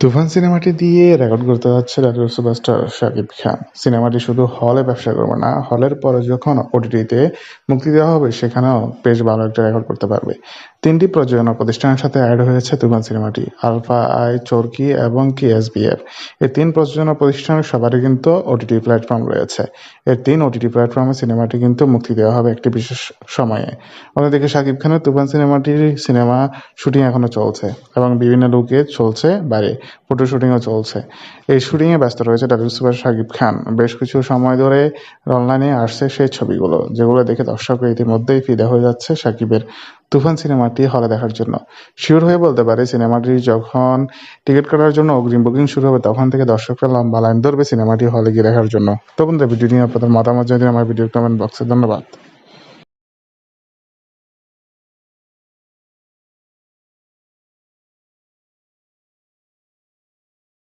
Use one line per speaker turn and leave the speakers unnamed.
তুফান সিনেমাটি দিয়ে রেকর্ড করতে যাচ্ছে জাতীয় সুপারস্টার শাকিব খান। সিনেমাটি শুধু হলে ব্যবসা করবে না, হলের পরে যখন ওটিটিতে মুক্তি দেওয়া হবে, সেখানেও বেশ ভালো একটা রেকর্ড করতে পারবে। তিনটি প্রযোজনা প্রতিষ্ঠানের সাথে অ্যাড হয়েছে তুফান সিনেমাটি, আলফা, আই, চরকি এবং কি এসবিএফ এই তিন প্রযোজনা প্রতিষ্ঠানের সবারই কিন্তু ওটিটি প্ল্যাটফর্ম রয়েছে। এই তিন ওটিটি প্ল্যাটফর্মে সিনেমাটি কিন্তু মুক্তি দেওয়া হবে একটি বিশেষ সময়ে। অন্যদিকে শাকিব খানের তুফান সিনেমাটির সিনেমা শুটিং এখনও চলছে এবং বিভিন্ন লুকে চলছে বাইরে ফটো শুটিংও চলছে। এই শুটিংয়ে ব্যস্ত রয়েছে ডাবল সুপার শাকিব খান। বেশ কিছু সময় ধরে অনলাইনে আসছে সেই ছবিগুলো, যেগুলো দেখে দর্শক ইতিমধ্যেই ফিদা হয়ে যাচ্ছে শাকিবের তুফান সিনেমাটি হলে দেখার জন্য। শিওর হয়ে বলতে পারে, সিনেমাটি যখন টিকিট কাটার জন্য অগ্রিম বুকিং শুরু হবে, তখন থেকে দর্শকরা লম্বা লাইন ধরবে সিনেমাটি হলে গিয়ে দেখার জন্য। তো বন্ধুরা ভিডিও নিয়ে আপনাদের মতামত জানিয়ে আমার ভিডিও কমেন্ট বক্সে ধন্যবাদ।